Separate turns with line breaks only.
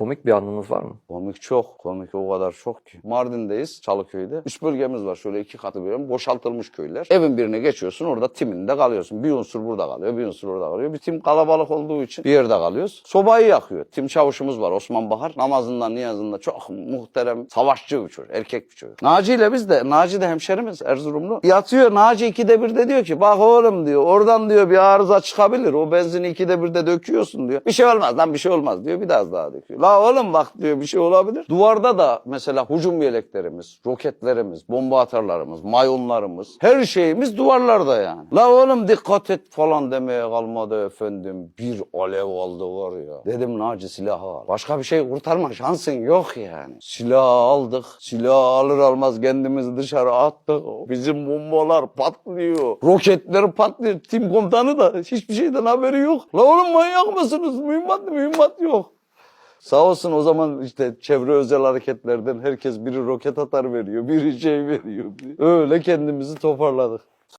Komik bir anınız var mı?
Komik çok. Komik o kadar çok ki. Mardin'deyiz Çalıköy'de. Üç bölgemiz var şöyle iki katı bölüm. Boşaltılmış köyler. Evin birine geçiyorsun orada timinde kalıyorsun. Bir unsur burada kalıyor bir unsur orada kalıyor. Bir tim kalabalık olduğu için bir yerde kalıyoruz. Sobayı yakıyor. Tim çavuşumuz var Osman Bahar. Namazından niyazında çok muhterem savaşçı bir çocuk. Erkek bir çocuk. Naci ile biz de Naci de hemşerimiz Erzurumlu. Yatıyor Naci ikide bir de diyor ki bak oğlum diyor oradan diyor bir arıza çıkabilir. O benzini ikide bir de döküyorsun diyor. Bir şey olmaz lan bir şey olmaz diyor. Bir daha daha döküyor. La oğlum bak diyor bir şey olabilir. Duvarda da mesela hücum yeleklerimiz, roketlerimiz, bomba atarlarımız, mayonlarımız her şeyimiz duvarlarda yani. La oğlum dikkat et falan demeye kalmadı efendim. Bir alev aldı var ya. Dedim Naci silahı al. Başka bir şey kurtarma şansın yok yani. Silahı aldık. Silahı alır almaz kendimizi dışarı attık. Bizim bombalar patlıyor. Roketler patlıyor. Tim komutanı da hiçbir şeyden haberi yok. La oğlum manyak mısınız? Mühimmat mühimmat yok. Sağ olsun o zaman işte çevre özel hareketlerden herkes biri roket atar veriyor, biri şey veriyor. Öyle kendimizi toparladık.